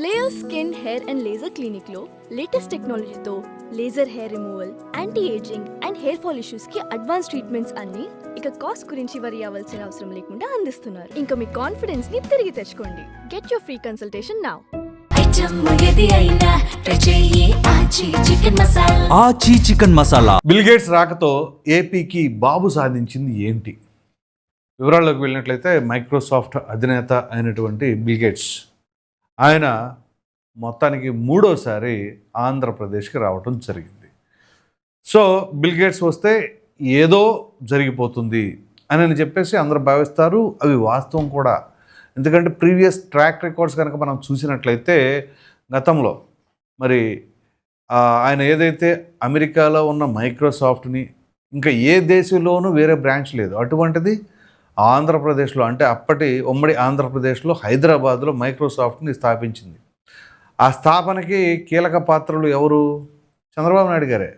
Layer skin hair and laser క్లినిక్లో latest టెక్నాలజీతో laser hair removal anti ageing and hair fall ఇష్యూస్కి advance treatments అన్ని ఇక cost గురించి వరి అవ్వాల్సిన అవసరం లేకుండా అందిస్తున్నారు. ఇంకా మీ కాన్ఫిడెన్స్ని తిరిగి తెచ్చుకోండి. Get your free consultation now Aachi chicken masala. Aachi chicken masala Bill Gates రాకతో ఏపీకి బాబు సాధించింది ఏంటి? వివరాల్లోకి వెళ్ళినట్లయితే మైక్రోసాఫ్ట్ అధినేత అయినటువంటి బిల్ గేట్స్ ఆయన మొత్తానికి మూడోసారి ఆంధ్రప్రదేశ్కి రావటం జరిగింది. సో బిల్ గేట్స్ వస్తే ఏదో జరిగిపోతుంది అని అని చెప్పేసి అందరూ భావిస్తారు. అవి వాస్తవం కూడా. ఎందుకంటే ప్రీవియస్ ట్రాక్ రికార్డ్స్ కనుక మనం చూసినట్లయితే గతంలో మరి ఆయన ఏదైతే అమెరికాలో ఉన్న మైక్రోసాఫ్ట్ని ఇంకా ఏ దేశంలోనూ వేరే బ్రాంచ్ లేదు. అటువంటిది ఆంధ్రప్రదేశ్లో అంటే అప్పటి ఉమ్మడి ఆంధ్రప్రదేశ్లో హైదరాబాద్లో మైక్రోసాఫ్ట్ని స్థాపించింది. ఆ స్థాపనకి కీలక పాత్రలు ఎవరు? చంద్రబాబు నాయుడు గారే.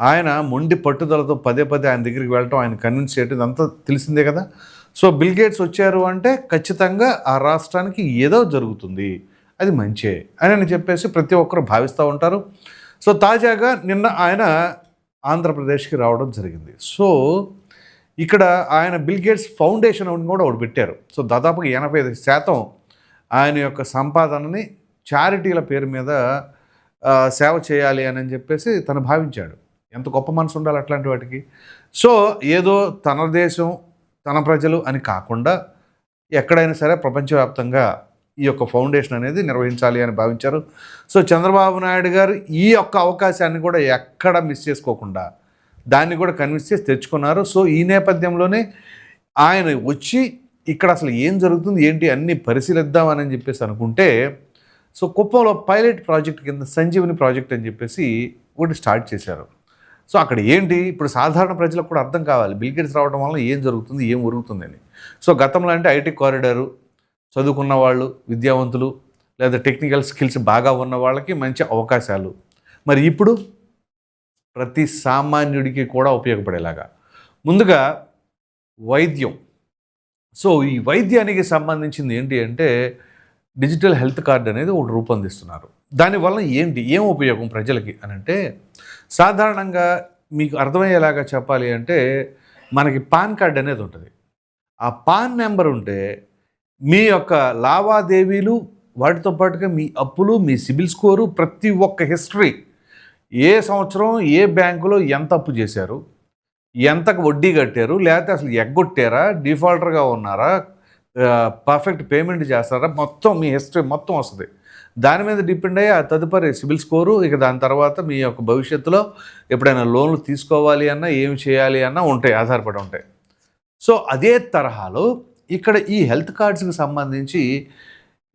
ఆయన మొండి పట్టుదలతో పదే పదే ఆయన దగ్గరికి వెళ్ళటం ఆయన కన్విన్స్ చేయటం ఇదంతా తెలిసిందే కదా. సో బిల్ గేట్స్ వచ్చారు అంటే ఖచ్చితంగా ఆ రాష్ట్రానికి ఏదో జరుగుతుంది. అది మంచే అని అని చెప్పేసి ప్రతి ఒక్కరు భావిస్తూ ఉంటారు. సో తాజాగా నిన్న ఆయన ఆంధ్రప్రదేశ్కి రావడం జరిగింది. సో ఇక్కడ ఆయన బిల్ గేట్స్ ఫౌండేషన్ అని కూడా ఒకటి పెట్టారు. సో దాదాపుగా ఎనభై ఐదు శాతం ఆయన యొక్క సంపాదనని చారిటీల పేరు మీద సేవ చేయాలి అని అని చెప్పేసి తను భావించాడు. ఎంత గొప్ప మనసు ఉండాలి అట్లాంటి వాటికి. సో ఏదో తన దేశం తన ప్రజలు అని కాకుండా ఎక్కడైనా సరే ప్రపంచవ్యాప్తంగా ఈ యొక్క ఫౌండేషన్ అనేది నిర్వహించాలి అని భావించారు. సో చంద్రబాబు నాయుడు గారు ఈ యొక్క అవకాశాన్ని కూడా ఎక్కడ మిస్ చేసుకోకుండా దాన్ని కూడా కన్విన్స్ చేసి తెచ్చుకున్నారు. సో ఈ నేపథ్యంలోనే ఆయన వచ్చి ఇక్కడ అసలు ఏం జరుగుతుంది ఏంటి అన్ని పరిశీలిద్దామని చెప్పేసి అనుకుంటే సో కుప్పంలో పైలట్ ప్రాజెక్ట్ కింద సంజీవని ప్రాజెక్ట్ అని చెప్పేసి ఒకటి స్టార్ట్ చేశారు. సో అక్కడ ఏంటి ఇప్పుడు సాధారణ ప్రజలకు కూడా అర్థం కావాలి. బిల్గేట్స్ రావడం వల్ల ఏం జరుగుతుంది ఏం ఉరుగుతుంది సో గతంలో అంటే ఐటీ కారిడారు చదువుకున్న వాళ్ళు విద్యావంతులు లేదా టెక్నికల్ స్కిల్స్ బాగా ఉన్న వాళ్ళకి మంచి అవకాశాలు. మరి ఇప్పుడు ప్రతి సామాన్యుడికి కూడా ఉపయోగపడేలాగా. ముందుగా వైద్యం. సో ఈ వైద్యానికి సంబంధించింది ఏంటి అంటే డిజిటల్ హెల్త్ కార్డ్ అనేది ఒకటి రూపొందిస్తున్నారు. దానివల్ల ఏంటి ఏం ఉపయోగం ప్రజలకి అని అంటే సాధారణంగా మీకు అర్థమయ్యేలాగా చెప్పాలి అంటే మనకి పాన్ కార్డ్ అనేది ఉంటుంది. ఆ పాన్ నెంబర్ ఉంటే మీ యొక్క లావాదేవీలు వాటితో పాటుగా మీ అప్పులు మీ సిబిల్ స్కోరు ప్రతి ఒక్క హిస్టరీ ఏ సంవత్సరం ఏ బ్యాంకులో ఎంత అప్పు చేశారు? ఎంతకు వడ్డీ కట్టారు? లేకపోతే అసలు ఎగ్గొట్టారా? డిఫాల్టర్గా ఉన్నారా? పర్ఫెక్ట్ పేమెంట్ చేస్తారా? మొత్తం మీ హిస్టరీ మొత్తం వస్తుంది. దాని మీద డిపెండ్ అయ్యి ఆ తదుపరి సిబిల్ స్కోరు ఇక దాని తర్వాత మీ యొక్క భవిష్యత్తులో ఎప్పుడైనా లోన్లు తీసుకోవాలి అన్నా ఏమి చేయాలి అన్నా ఉంటాయి ఆధారపడి ఉంటాయి. సో అదే తరహాలో ఇక్కడ ఈ హెల్త్ కార్డ్స్కి సంబంధించి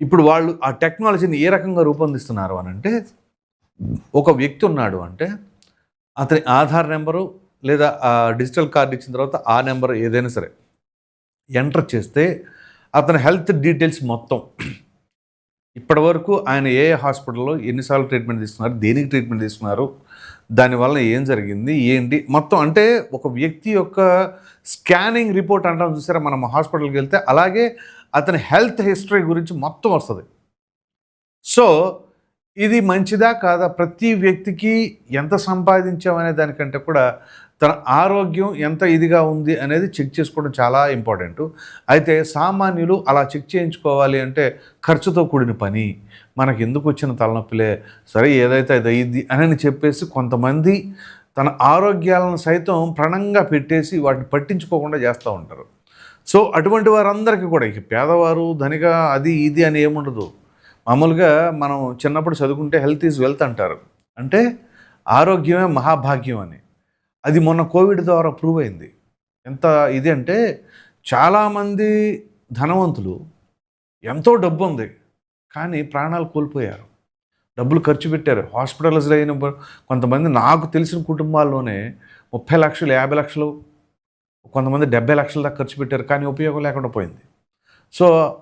ఇప్పుడు వాళ్ళు ఆ టెక్నాలజీని ఏ రకంగా రూపొందిస్తున్నారు అని అంటే ఒక వ్యక్తి ఉన్నాడు అంటే అతని ఆధార్ నెంబరు లేదా డిజిటల్ కార్డు ఇచ్చిన తర్వాత ఆ నెంబర్ ఏదైనా సరే ఎంటర్ చేస్తే అతని హెల్త్ డీటెయిల్స్ మొత్తం. ఇప్పటివరకు ఆయన ఏ ఏ హాస్పిటల్లో ఎన్నిసార్లు ట్రీట్మెంట్ తీసుకున్నారు దేనికి ట్రీట్మెంట్ తీసుకున్నారు దానివల్ల ఏం జరిగింది ఏంటి మొత్తం అంటే ఒక వ్యక్తి యొక్క స్కానింగ్ రిపోర్ట్ అంటాం చూసారా మనం హాస్పిటల్కి వెళ్తే అలాగే అతని హెల్త్ హిస్టరీ గురించి మొత్తం వస్తుంది. సో ఇది మంచిదా కాదా? ప్రతి వ్యక్తికి ఎంత సంపాదించామనే దానికంటే కూడా తన ఆరోగ్యం ఎంత ఇదిగా ఉంది అనేది చెక్ చేసుకోవడం చాలా ఇంపార్టెంట్. అయితే సామాన్యులు అలా చెక్ చేయించుకోవాలి అంటే ఖర్చుతో కూడిన పని. మనకి ఎందుకు వచ్చిన తలనొప్పిలే? సరే ఏదైతే అది అయ్యింది అని చెప్పేసి కొంతమంది తన ఆరోగ్యాలను సైతం ప్రణంగా పెట్టేసి వాటిని పట్టించుకోకుండా చేస్తూ ఉంటారు. సో అటువంటి వారందరికీ కూడా ఇక పేదవారు ధనిక అది ఇది అని ఏముండదు. మామూలుగా మనం చిన్నప్పుడు చదువుకుంటే హెల్త్ ఈజ్ వెల్త్ అంటారు. అంటే ఆరోగ్యమే మహాభాగ్యం అని. అది మొన్న కోవిడ్ ద్వారా ప్రూవ్ అయింది. ఎంత ఇది అంటే చాలామంది ధనవంతులు ఎంతో డబ్బు ఉంది కానీ ప్రాణాలు కోల్పోయారు. డబ్బులు ఖర్చు పెట్టారు. హాస్పిటలైజ్ అయిన కొంతమంది నాకు తెలిసిన కుటుంబాల్లోనే ముప్పై లక్షలు యాభై లక్షలు కొంతమంది డెబ్బై లక్షల దాకా ఖర్చు పెట్టారు కానీ ఉపయోగం లేకుండా పోయింది. సో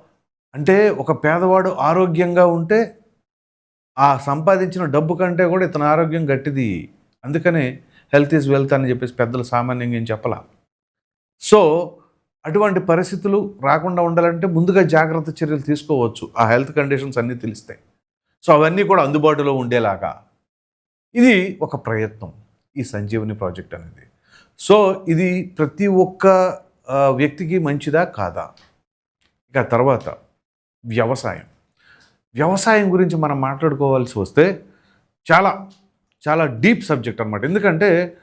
అంటే ఒక పేదవాడు ఆరోగ్యంగా ఉంటే ఆ సంపాదించిన డబ్బు కంటే కూడా ఇతని ఆరోగ్యం గట్టిది. అందుకనే హెల్త్ ఈజ్ వెల్త్ అని చెప్పేసి పెద్దలు సామాన్యంగా ఏం చెప్పలా. సో అటువంటి పరిస్థితులు రాకుండా ఉండాలంటే ముందుగా జాగ్రత్త చర్యలు తీసుకోవచ్చు. ఆ హెల్త్ కండిషన్స్ అన్నీ తెలిస్తాయి సో అవన్నీ కూడా అందుబాటులో ఉండేలాగా. ఇది ఒక ప్రయత్నం ఈ సంజీవని ప్రాజెక్ట్ అనేది. సో ఇది ప్రతి ఒక్క వ్యక్తికి మంచిదా కాదా? ఇక తర్వాత. వ్యవసాయం. వ్యవసాయం గురించి మనం మాట్లాడుకోవాల్సి వస్తే చాలా చాలా డీప్ సబ్జెక్ట్ అనమాట ఎందుకంటే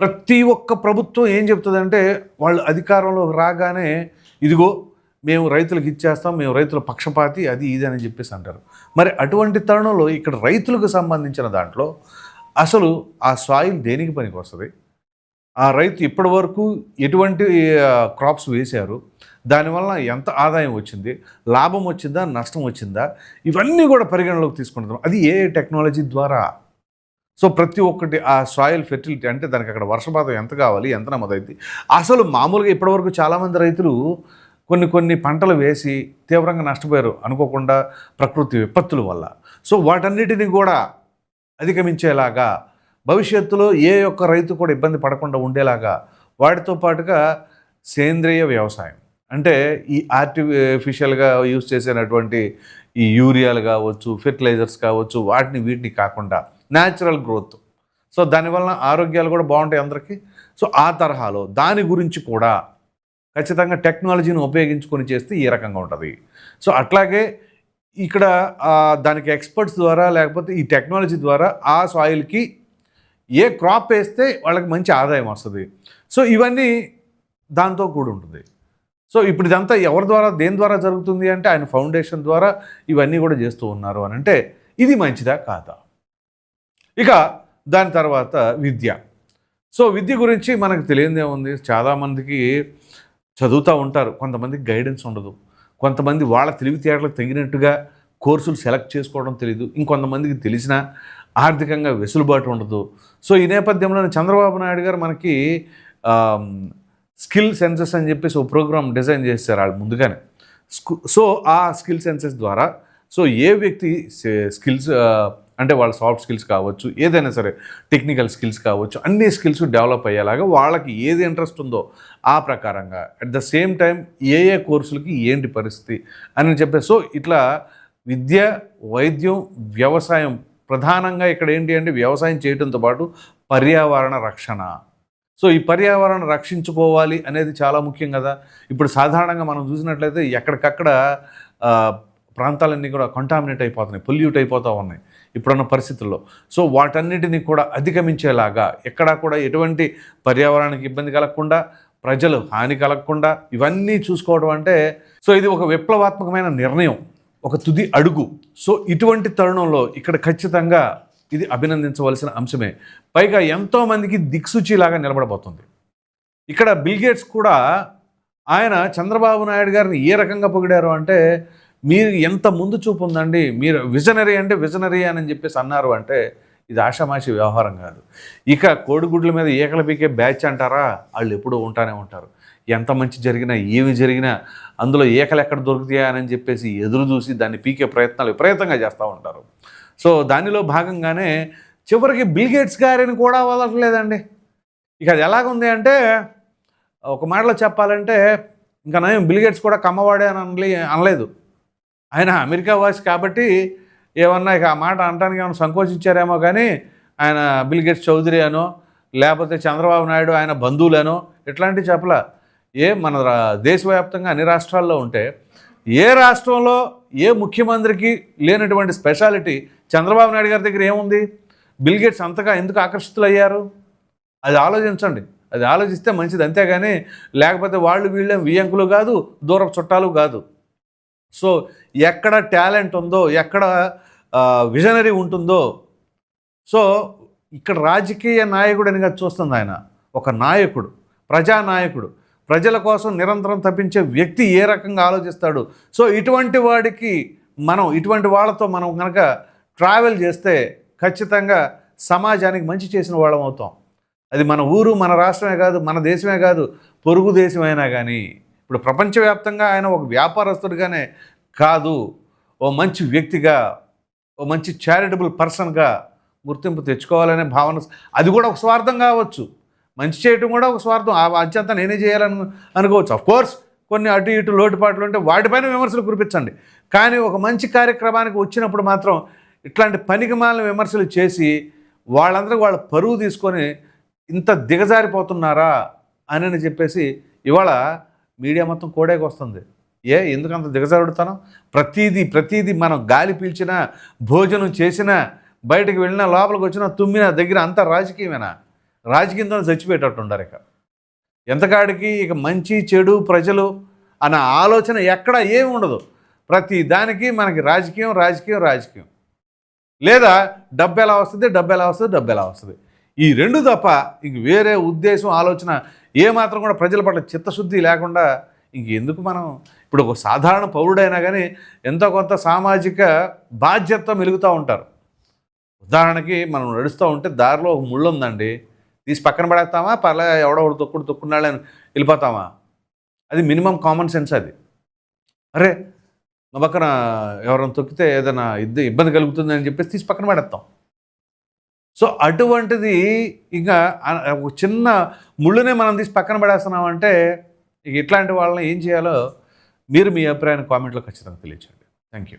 ప్రతి ఒక్క ప్రభుత్వం ఏం చెప్తుందంటే వాళ్ళు అధికారంలో రాగానే ఇదిగో మేము రైతులకు ఇచ్చేస్తాం మేము రైతుల పక్షపాతి అది ఇది అని చెప్పేసి అంటారు. మరి అటువంటి తరుణంలో ఇక్కడ రైతులకు సంబంధించిన దాంట్లో అసలు ఆ సాయిల్ దేనికి పనికి వస్తుంది? ఆ రైతు ఇప్పటి వరకు ఎటువంటి క్రాప్స్ వేశారు దానివల్ల ఎంత ఆదాయం వచ్చింది లాభం వచ్చిందా నష్టం వచ్చిందా ఇవన్నీ కూడా పరిగణలోకి తీసుకుంటాం అది ఏ టెక్నాలజీ ద్వారా? సో ప్రతి ఒక్కటి ఆ సాయిల్ ఫెర్టిలిటీ అంటే దానికి అక్కడ వర్షపాతం ఎంత కావాలి ఎంత నమ్మదైంది అసలు మామూలుగా ఇప్పటివరకు చాలామంది రైతులు కొన్ని కొన్ని పంటలు వేసి తీవ్రంగా నష్టపోయారు అనుకోకుండా ప్రకృతి విపత్తుల వల్ల. సో వాటన్నిటిని కూడా అధిగమించేలాగా భవిష్యత్తులో ఏ ఒక్క రైతు కూడా ఇబ్బంది పడకుండా ఉండేలాగా వాటితో పాటుగా సేంద్రియ వ్యవసాయం. అంటే ఈ ఆర్టిఫిషియల్గా యూజ్ చేసేటటువంటి ఈ యూరియాలు కావచ్చు ఫెర్టిలైజర్స్ కావచ్చు వాటిని వీటిని కాకుండా న్యాచురల్ గ్రోత్ సో దానివల్ల ఆరోగ్యాలు కూడా బాగుంటాయి అందరికీ. సో ఆ తరహాలో దాని గురించి కూడా ఖచ్చితంగా టెక్నాలజీని ఉపయోగించుకొని చేస్తే ఈ రకంగా ఉంటుంది. సో అట్లాగే ఇక్కడ దానికి ఎక్స్పర్ట్స్ ద్వారా లేకపోతే ఈ టెక్నాలజీ ద్వారా ఆ సాయిల్కి ఏ క్రాప్ వేస్తే వాళ్ళకి మంచి ఆదాయం వస్తుంది. సో ఇవన్నీ దాంతో కూడి ఉంటుంది. సో ఇప్పుడు ఇదంతా ఎవరి ద్వారా దేని ద్వారా జరుగుతుంది అంటే ఆయన ఫౌండేషన్ ద్వారా ఇవన్నీ కూడా చేస్తూ ఉన్నారు అని అంటే ఇది మంచిదా కాదా? ఇక దాని తర్వాత విద్య. సో విద్య గురించి మనకు తెలియదే ఉంది. చాలామందికి చదువుతూ ఉంటారు. కొంతమందికి గైడెన్స్ ఉండదు. కొంతమంది వాళ్ళ తెలివితేటలకు తగినట్టుగా కోర్సులు సెలెక్ట్ చేసుకోవడం తెలియదు ఇంకొంతమందికి తెలిసిన ఆర్థికంగా వెసులుబాటు ఉండదు. సో ఈ నేపథ్యంలో చంద్రబాబు నాయుడు గారు మనకి స్కిల్ సెన్సెస్ అని చెప్పేసి ఒక ప్రోగ్రామ్ డిజైన్ చేశారు వాళ్ళు ముందుగానే. సో ఆ స్కిల్ సెన్సెస్ ద్వారా సో ఏ వ్యక్తి స్కిల్స్ అంటే వాళ్ళ సాఫ్ట్ స్కిల్స్ కావచ్చు ఏదైనా సరే టెక్నికల్ స్కిల్స్ కావచ్చు అన్ని స్కిల్స్ డెవలప్ అయ్యేలాగా వాళ్ళకి ఏది ఇంట్రెస్ట్ ఉందో ఆ ప్రకారంగా అట్ ద సేమ్ టైం ఏ ఏ కోర్సులకి ఏంటి పరిస్థితి అని చెప్పే సో ఇట్లా విద్య వైద్యం వ్యవసాయం ప్రధానంగా ఇక్కడ ఏంటి అంటే వ్యవసాయం చేయడంతో పాటు పర్యావరణ రక్షణ. సో ఈ పర్యావరణం రక్షించుకోవాలి అనేది చాలా ముఖ్యం కదా. ఇప్పుడు సాధారణంగా మనం చూసినట్లయితే ఎక్కడికక్కడ ప్రాంతాలన్నీ కూడా కంటామినేట్ అయిపోతున్నాయి పొల్యూట్ అయిపోతూ ఉన్నాయి ఇప్పుడున్న పరిస్థితుల్లో. సో వాటన్నిటిని కూడా అధిగమించేలాగా ఎక్కడా కూడా ఎటువంటి పర్యావరణానికి ఇబ్బంది కలగకుండా ప్రజలు హాని కలగకుండా ఇవన్నీ చూసుకోవడం అంటే సో ఇది ఒక విప్లవాత్మకమైన నిర్ణయం. ఒక తుది అడుగు. సో ఇటువంటి తరుణంలో ఇక్కడ ఖచ్చితంగా ఇది అభినందించవలసిన అంశమే. పైగా ఎంతోమందికి దిక్సూచిలాగా నిలబడబోతుంది. ఇక్కడ బిల్గేట్స్ కూడా ఆయన చంద్రబాబు నాయుడు గారిని ఏ రకంగా పొగిడారు అంటే మీరు ఎంత ముందు చూపు ఉందండి మీరు విజనరీ అంటే విజనరీ అని చెప్పేసి అన్నారు అంటే ఇది ఆషామాషి వ్యవహారం కాదు. ఇక కోడిగుడ్ల మీద ఏకల పీకే బ్యాచ్ అంటారా? వాళ్ళు ఎప్పుడూ ఉంటానే ఉంటారు. ఎంత మంచి జరిగినా ఏమి జరిగినా అందులో ఏకలు ఎక్కడ దొరుకుతాయని చెప్పేసి ఎదురు చూసి దాన్ని పీకే ప్రయత్నాలు విపరీతంగా చేస్తూ ఉంటారు. సో దానిలో భాగంగానే చివరికి బిల్గేట్స్ గారిని కూడా వదలట్లేదండి. ఇక అది ఎలాగుంది అంటే ఒక మాటలో చెప్పాలంటే ఇంకా నయం బిల్గేట్స్ కూడా కమ్మవాడే అని అనలే అనలేదు. ఆయన అమెరికా వాసి కాబట్టి ఏమన్నా ఇక ఆ మాట అనడానికి ఏమైనా సంకోచించారేమో కానీ ఆయన బిల్గేట్స్ చౌదరి అనో లేకపోతే చంద్రబాబు నాయుడు ఆయన బంధువులనో ఇట్లాంటివి చెప్పలే. ఏ మన దేశవ్యాప్తంగా అన్ని రాష్ట్రాల్లో ఉంటే ఏ రాష్ట్రంలో ఏ ముఖ్యమంత్రికి లేనటువంటి స్పెషాలిటీ చంద్రబాబు నాయుడు గారి దగ్గర ఏముంది? బిల్గేట్స్ అంతగా ఎందుకు ఆకర్షితులయ్యారు? అది ఆలోచించండి. అది ఆలోచిస్తే మంచిది అంతేగాని లేకపోతే వాళ్ళు వీళ్ళేం వియంకులు కాదు దూరపు చుట్టాలు కాదు. సో ఎక్కడ టాలెంట్ ఉందో ఎక్కడ విజనరీ ఉంటుందో సో ఇక్కడ రాజకీయ నాయకుడనిగా చూస్తుంది ఆయన. ఒక నాయకుడు ప్రజానాయకుడు. ప్రజల కోసం నిరంతరం తప్పించే వ్యక్తి ఏ రకంగా ఆలోచిస్తాడు? సో ఇటువంటి వాడికి మనం ఇటువంటి వాళ్ళతో మనం కనుక ట్రావెల్ చేస్తే ఖచ్చితంగా సమాజానికి మంచి చేసిన వాళ్ళం అవుతాం. అది మన ఊరు మన రాష్ట్రమే కాదు మన దేశమే కాదు పొరుగు దేశమైనా కానీ ఇప్పుడు ప్రపంచవ్యాప్తంగా ఆయన ఒక వ్యాపారస్తుడిగానే కాదు ఓ మంచి వ్యక్తిగా ఓ మంచి చారిటబుల్ పర్సన్గా గుర్తింపు తెచ్చుకోవాలనే భావన అది కూడా ఒక స్వార్థం కావచ్చు. మంచి చేయటం కూడా ఒక స్వార్థం. ఆ అంతా నేనే చేయాలని అనుకోవచ్చు. అఫ్ కోర్స్ కొన్ని అటు ఇటు లోటుపాట్లు ఉంటే వాటిపైన విమర్శలు కురిపించండి. కానీ ఒక మంచి కార్యక్రమానికి వచ్చినప్పుడు మాత్రం ఇట్లాంటి పనికిమాలిన విమర్శలు చేసి వాళ్ళందరూ వాళ్ళ పరువు తీసుకొని ఇంత దిగజారిపోతున్నారా అని చెప్పేసి ఇవాళ మీడియా మొత్తం కోడేకి వస్తుంది. ఏ ఎందుకంత దిగజారుడుతాను? ప్రతీది ప్రతీది మనం గాలి పీల్చినా భోజనం చేసినా బయటకు వెళ్ళినా లోపలికి వచ్చినా తుమ్మినా దగ్గర అంతా రాజకీయమేనా? రాజకీయంతో చచ్చిపోయేటట్టు ఉండరు ఇక. ఎంతకాడికి ఇక మంచి చెడు ప్రజలు అన్న ఆలోచన ఎక్కడ ఏమి ఉండదు. ప్రతి దానికి మనకి రాజకీయం రాజకీయం రాజకీయం. లేదా డబ్బు ఎలా వస్తుంది డబ్బు ఎలా వస్తుంది డబ్బు ఎలా వస్తుంది. ఈ రెండు తప్ప ఇంక వేరే ఉద్దేశం ఆలోచన ఏమాత్రం కూడా ప్రజల పట్ల చిత్తశుద్ధి లేకుండా ఇంక ఎందుకు మనం ఇప్పుడు ఒక సాధారణ పౌరుడైనా కానీ ఎంతో కొంత సామాజిక బాధ్యత మెలుగుతూ ఉంటారు. ఉదాహరణకి మనం నడుస్తూ ఉంటే దారిలో ఒక ముళ్ళు ఉందండి. తీసి పక్కన పడేస్తామా పర్లే ఎవడో ఒకడు తొక్కుడు తొక్కున్నాళ్ళని వెళ్ళిపోతామా అది మినిమం కామన్ సెన్స్ అది. అరే మా పక్కన ఎవరైనా తొక్కితే ఏదైనా ఇద్ద ఇబ్బంది కలుగుతుంది అని చెప్పేసి తీసి పక్కన పడేస్తాం. సో అటువంటిది ఇంకా ఒక చిన్న ముళ్ళునే మనం తీసి పక్కన పడేస్తున్నామంటే ఇక ఇట్లాంటి వాళ్ళని ఏం చేయాలో మీరు మీ అభిప్రాయాన్ని కామెంట్లో ఖచ్చితంగా తెలియచేయండి. Thank you